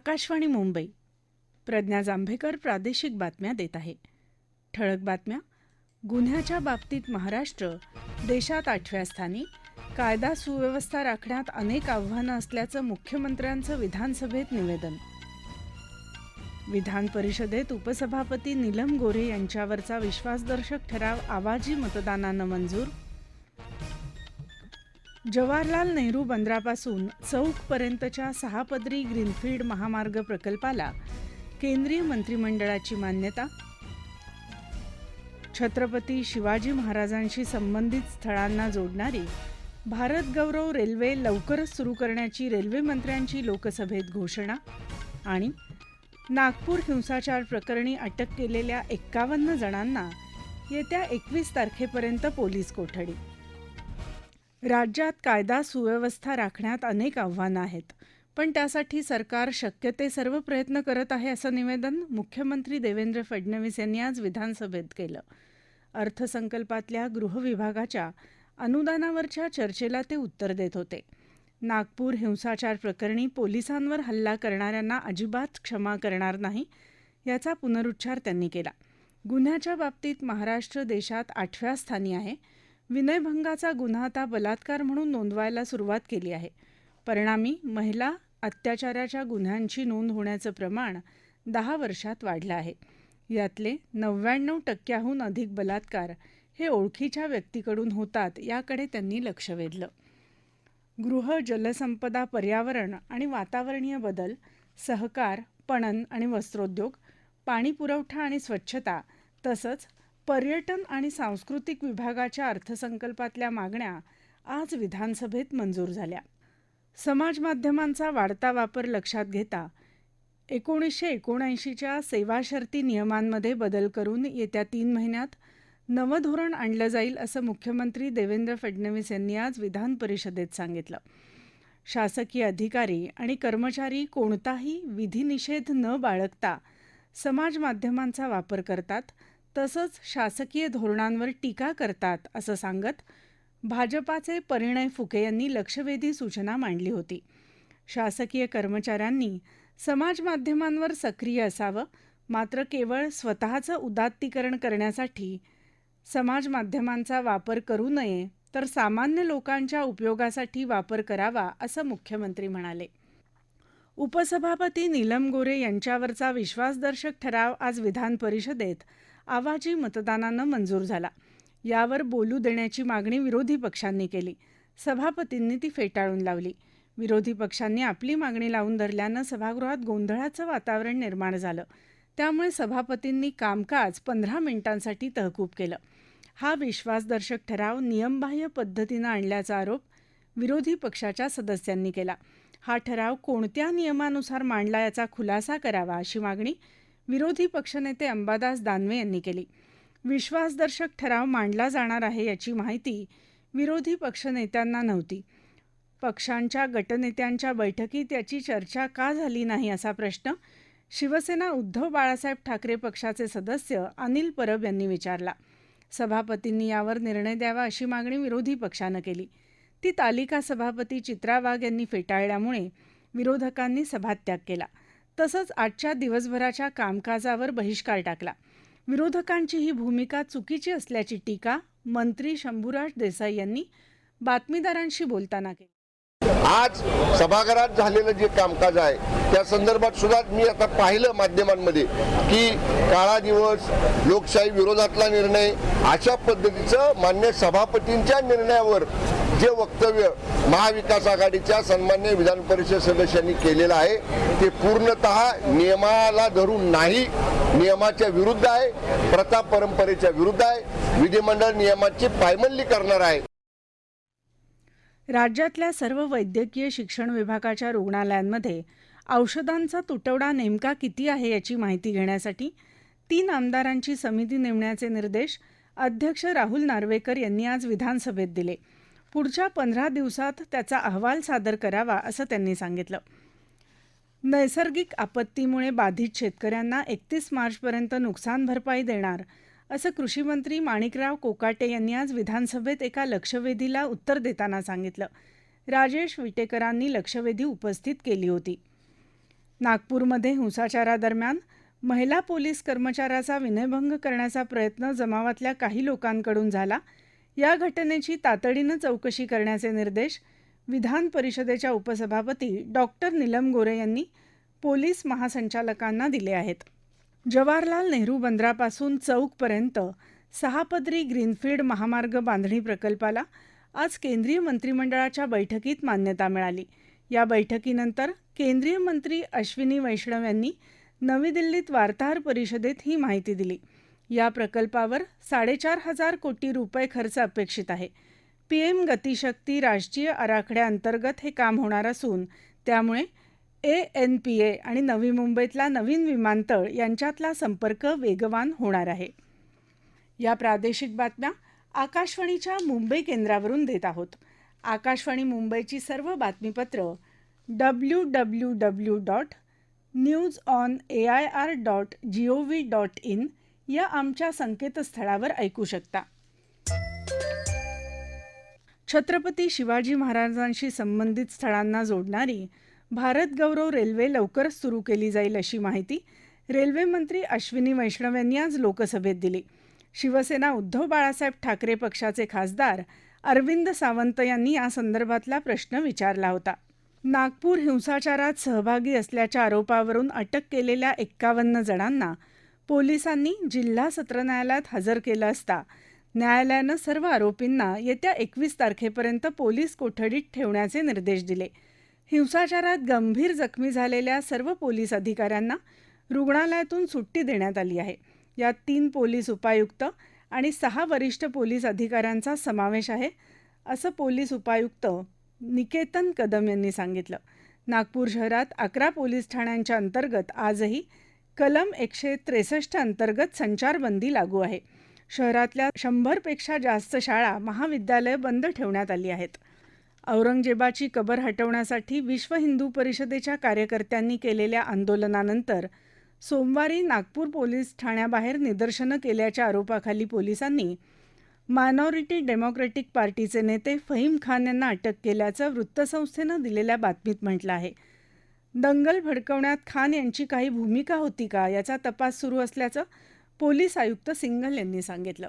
आकाशवाणी मुंबई. प्रज्ञा जांभेकर प्रादेशिक बातम्या देत आहे. ठळक बातम्या. गुन्ह्याच्या बाबतीत महाराष्ट्र देशात आठव्या स्थानी. कायदा सुव्यवस्था राखण्यात अनेक आव्हानं असल्याचं मुख्यमंत्र्यांचं विधानसभेत निवेदन. विधान परिषदेत उपसभापती नीलम गोरे यांच्यावरचा विश्वासदर्शक ठराव आवाजी मतदानानं मंजूर जवाहरलाल नेहरू बंदरापासून चौकपर्यंतच्या सहापदरी ग्रीनफील्ड महामार्ग प्रकल्पाला केंद्रीय मंत्रिमंडळाची मान्यता. छत्रपती शिवाजी महाराजांशी संबंधित स्थळांना जोडणारी भारत गौरव रेल्वे लवकरच सुरू करण्याची रेल्वे मंत्र्यांची लोकसभेत घोषणा आणि नागपूर हिंसाचार प्रकरणी अटक केलेल्या एक्कावन्न जणांना येत्या एकवीस तारखेपर्यंत पोलीस कोठडी. राज्यात कायदा सुव्यवस्था राखण्यात अनेक आव्हानं आहेत. पण त्यासाठी सरकार शक्य ते सर्व प्रयत्न करत आहे असं निवेदन मुख्यमंत्री देवेंद्र फडणवीस यांनी आज विधानसभेत केलं. अर्थसंकल्पातल्या गृहविभागाच्या अनुदानावरच्या चर्चेला ते उत्तर देत होते. नागपूर हिंसाचार प्रकरणी पोलिसांवर हल्ला करणाऱ्यांना अजिबात क्षमा करणार नाही याचा पुनरुच्चार त्यांनी केला. गुन्ह्याच्या बाबतीत महाराष्ट्र देशात आठव्या स्थानी आहे. विनयभंगाचा गुन्हा आता बलात्कार म्हणून नोंदवायला सुरुवात केली आहे. परिणामी महिला अत्याचाराच्या गुन्ह्यांची नोंद होण्याचं प्रमाण दहा वर्षात वाढलं आहे. यातले नव्याण्णव टक्क्याहून अधिक बलात्कार हे ओळखीच्या व्यक्तीकडून होतात याकडे त्यांनी लक्ष वेधलं. गृह जलसंपदा पर्यावरण आणि वातावरणीय बदल सहकार पणन आणि वस्त्रोद्योग पाणी पुरवठा आणि स्वच्छता तसंच पर्यटन आणि सांस्कृतिक विभागाच्या अर्थसंकल्पातल्या मागण्या आज विधानसभेत मंजूर झाल्या. समाज माध्यमांचा वाढता वापर लक्षात घेता एकोणीसशे एकोणऐंशीच्या सेवाशर्ती नियमांमध्ये बदल करून येत्या तीन महिन्यात नवं धोरण आणलं जाईल असं मुख्यमंत्री देवेंद्र फडणवीस यांनी आज विधान परिषदेत सांगितलं. शासकीय अधिकारी आणि कर्मचारी कोणताही विधिनिषेध न बाळगता समाज माध्यमांचा वापर करतात तसंच शासकीय धोरणांवर टीका करतात असं सांगत भाजपाचे परिणय फुके यांनी लक्षवेधी सूचना मांडली होती. शासकीय कर्मचाऱ्यांनी समाज माध्यमांवर सक्रिय असावं मात्र केवळ स्वतःचं उदात्तीकरण करण्यासाठी समाज माध्यमांचा वापर करू नये तर सामान्य लोकांच्या उपयोगासाठी वापर करावा असं मुख्यमंत्री म्हणाले. उपसभापती नीलम गोरे यांच्यावरचा विश्वासदर्शक ठराव आज विधान परिषदेत आवाजी मतदानानं मंजूर झाला. यावर बोलू देण्याची मागणी विरोधी पक्षांनी केली. सभापतींनी ती फेटाळून लावली. विरोधी पक्षांनी आपली मागणी लावून धरल्यानं सभागृहात गोंधळाचं वातावरण निर्माण झालं. त्यामुळे सभापतींनी कामकाज पंधरा मिनिटांसाठी तहकूब केलं. हा विश्वासदर्शक ठराव नियमबाह्य पद्धतीनं आणल्याचा आरोप विरोधी पक्षाच्या सदस्यांनी केला. हा ठराव कोणत्या नियमानुसार मांडला याचा खुलासा करावा अशी मागणी विरोधी पक्षनेते अंबादास दानवे यांनी केली. विश्वासदर्शक ठराव मांडला जाणार आहे याची माहिती विरोधी पक्षनेत्यांना नव्हती. पक्षांच्या गटनेत्यांच्या बैठकीत याची चर्चा का झाली नाही असा प्रश्न शिवसेना उद्धव बाळासाहेब ठाकरे पक्षाचे सदस्य अनिल परब यांनी विचारला. सभापतींनी यावर निर्णय द्यावा अशी मागणी विरोधी पक्षानं केली. ती तालिका सभापती चित्रा वाघ यांनी फेटाळल्यामुळे विरोधकांनी सभात्याग केला. तसंच आजच्या दिवसभराच्या कामकाजावर बहिष्कार टाकला. विरोधकांची ही भूमिका चुकीची असल्याची टीका मंत्री शंभूराज देसाई यांनी बातमीदारांशी बोलताना केली. आज सभागृहात झालेलं जे कामकाज आहे त्या संदर्भात सुद्धा मी आता पाहिलं माध्यमांमध्ये की काळा दिवस लोकशाही विरोधातला निर्णय अशा पद्धतीचं मान्य सभापतींच्या निर्णयावर जे वक्तव्य महाविकास आघाडीच्या सन्मान्य विधान परिषद सदस्यांनी केलेलं आहे ते पूर्णतः नियमाला धरून नाही नियमाच्या विरुद्ध आहे प्रथा परंपरेच्या विरुद्ध आहे विधिमंडळ नियमाची पायमल्ली करणार आहे. राज्यातल्या सर्व वैद्यकीय शिक्षण विभागाच्या रुग्णालयांमध्ये औषधांचा तुटवडा नेमका किती आहे याची माहिती घेण्यासाठी तीन आमदारांची समिती नेमण्याचे निर्देश अध्यक्ष राहुल नार्वेकर यांनी आज विधानसभेत दिले. पुढच्या पंधरा दिवसात त्याचा अहवाल सादर करावा असं त्यांनी सांगितलं. नैसर्गिक आपत्तीमुळे बाधित शेतकऱ्यांना एकतीस मार्चपर्यंत नुकसान भरपाई देणार असं कृषीमंत्री माणिकराव कोकाटे यांनी आज विधानसभेत एका लक्षवेधीला उत्तर देताना सांगितलं. राजेश विटेकरांनी लक्षवेधी उपस्थित केली होती. नागपूरमध्ये हिंसाचारादरम्यान महिला पोलीस कर्मचाऱ्याचा विनयभंग करण्याचा प्रयत्न जमावातल्या काही लोकांकडून झाला. या घटनेची तातडीनं चौकशी करण्याचे निर्देश विधान परिषदेच्या उपसभापती डॉक्टर नीलम गोरे यांनी पोलीस महासंचालकांना दिले आहेत. जवाहरलाल नेहरू बंदरापासून चौकपर्यंत सहापदरी ग्रीनफील्ड महामार्ग बांधणी प्रकल्पाला आज केंद्रीय मंत्रिमंडळाच्या बैठकीत मान्यता मिळाली. या बैठकीनंतर केंद्रीय मंत्री अश्विनी वैष्णव यांनी नवी दिल्लीत वार्ताहर परिषदेत ही माहिती दिली. या प्रकल्पावर साडेचार हजार कोटी रुपये खर्च अपेक्षित आहे. पीएम गतिशक्ती राष्ट्रीय आराखड्याअंतर्गत हे काम होणार असून त्यामुळे ए एन पी ए आणि नवी मुंबईतला नवीन विमानतळ यांच्यातला संपर्क वेगवान होणार आहे. या प्रादेशिक बातम्या आकाशवाणीच्या मुंबई केंद्रावरून देत आहोत. आकाशवाणी मुंबईची सर्व बातमीपत्र W W W dot news on A I R dot G O V dot in या आमच्या संकेतस्थळावर ऐकू शकता. छत्रपती शिवाजी महाराजांशी संबंधित स्थळांना जोडणारी भारत गौरव रेल्वे लवकरच सुरू केली जाईल अशी माहिती रेल्वे मंत्री अश्विनी वैष्णव यांनी आज लोकसभेत दिली. शिवसेना उद्धव बाळासाहेब ठाकरे पक्षाचे खासदार अरविंद सावंत यांनी या संदर्भातला प्रश्न विचारला होता. नागपूर हिंसाचारात सहभागी असल्याच्या आरोपावरून अटक केलेल्या एक्कावन्न जणांना पोलिसांनी जिल्हा सत्र न्यायालयात हजर केलं असता. न्यायालयानं सर्व आरोपींना येत्या एकवीस तारखेपर्यंत पोलीस कोठडीत ठेवण्याचे निर्देश दिले. हिंसाचारात गंभीर जखमी झालेल्या सर्व पोलीस अधिकाऱ्यांना रुग्णालयातून सुट्टी देण्यात आली आहे. यात तीन पोलीस उपायुक्त आणि सहा वरिष्ठ पोलीस अधिकाऱ्यांचा समावेश आहे असं पोलीस उपायुक्त निकेतन कदम यांनी सांगितलं. नागपूर शहरात अकरा पोलीस ठाण्यांच्या अंतर्गत आजही कलम एकशे त्रेसष्ट अंतर्गत संचारबंदी लागू आहे. शहरातल्या शंभरपेक्षा जास्त शाळा महाविद्यालय बंद ठेवण्यात आली आहेत. औरंगजेबाची कबर हटवण्यासाठी विश्व हिंदू परिषदेच्या कार्यकर्त्यांनी केलेल्या आंदोलनानंतर सोमवारी नागपूर पोलीस ठाण्याबाहेर निदर्शनं केल्याच्या आरोपाखाली पोलिसांनी मायनॉरिटी डेमोक्रेटिक पार्टीचे नेते फहीम खान यांना अटक केल्याचं वृत्तसंस्थेनं दिलेल्या बातमीत म्हटलं आहे. दंगल भडकवण्यात खान यांची काही भूमिका होती का याचा तपास सुरू असल्याचं पोलीस आयुक्त सिंगल यांनी सांगितलं.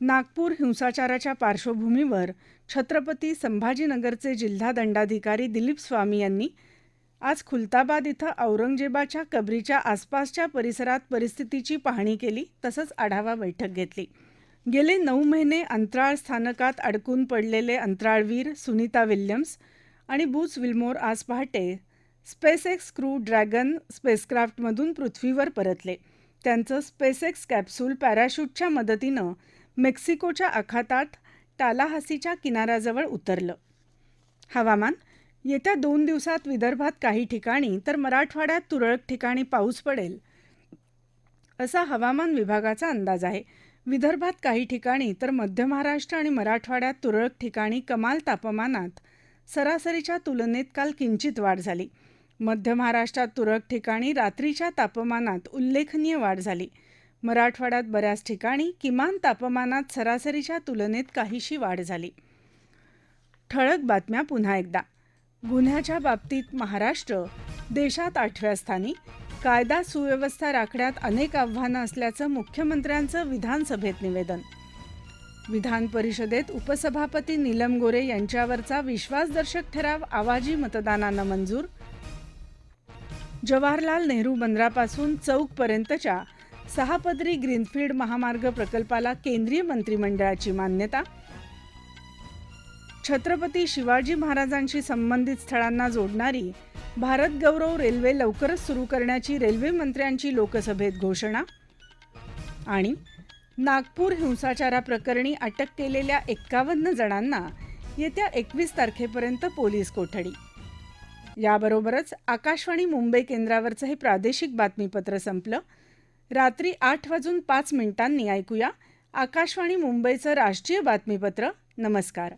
नागपूर हिंसाचाराच्या पार्श्वभूमीवर छत्रपती संभाजीनगरचे जिल्हा दंडाधिकारी दिलीप स्वामी यांनी आज खुलताबाद इथं औरंगजेबाच्या कबरीच्या आसपासच्या परिसरात परिस्थितीची पाहणी केली तसंच आढावा बैठक घेतली. गेले नऊ महिने अंतराळ स्थानकात अडकून पडलेले अंतराळवीर सुनीता विल्यम्स आणि बूच विल्मोर आज पहाटे स्पेसएक्स क्रू ड्रॅगन स्पेसक्राफ्टमधून पृथ्वीवर परतले. त्यांचं स्पेसएक्स कॅप्सूल पॅराशूटच्या मदतीनं मेक्सिकोच्या आखातात टालाहासीच्या किनाऱ्याजवळ उतरलं. हवामान येत्या दोन दिवसात विदर्भात काही ठिकाणी तर मराठवाड्यात तुरळक ठिकाणी पाऊस पडेल असा हवामान विभागाचा अंदाज आहे. विदर्भात काही ठिकाणी तर मध्य महाराष्ट्र आणि मराठवाड्यात तुरळक ठिकाणी कमाल तापमानात सरासरीच्या तुलनेत काल किंचित वाढ झाली. मध्य महाराष्ट्रात तुरळक ठिकाणी रात्रीच्या तापमानात उल्लेखनीय वाढ झाली. मराठवाड्यात बऱ्याच ठिकाणी किमान तापमानात सरासरीच्या तुलनेत काहीशी वाढ झाली. ठळक बातम्या पुन्हा एकदा. गुन्ह्याच्या बाबतीत महाराष्ट्र देशात आठव्या स्थानी. कायदा सुव्यवस्था राखण्यात अनेक आव्हानं असल्याचं मुख्यमंत्र्यांचं विधानसभेत निवेदन. विधान परिषदेत उपसभापती नीलम गोरे यांच्यावरचा विश्वासदर्शक ठराव आवाजी मतदानानं मंजूर. जवाहरलाल नेहरू बंदरापासून चौकपर्यंतच्या सहापदरी ग्रीनफील्ड महामार्ग प्रकल्पाला केंद्रीय मंत्रिमंडळाची मान्यता. छत्रपती शिवाजी महाराजांशी संबंधित स्थळांना जोडणारी भारत गौरव रेल्वे लवकरच सुरू करण्याची रेल्वे मंत्र्यांची लोकसभेत घोषणा. आणि नागपूर हिंसाचाराप्रकरणी अटक केलेल्या एक्कावन्न जणांना येत्या एकवीस तारखेपर्यंत पोलीस कोठडी. याबरोबरच आकाशवाणी मुंबई केंद्रावरचं हे प्रादेशिक बातमीपत्र संपलं. रात्री आठ वाजून पाच मिनिटांनी ऐकूया आकाशवाणी मुंबईचं राष्ट्रीय बातमीपत्र. नमस्कार.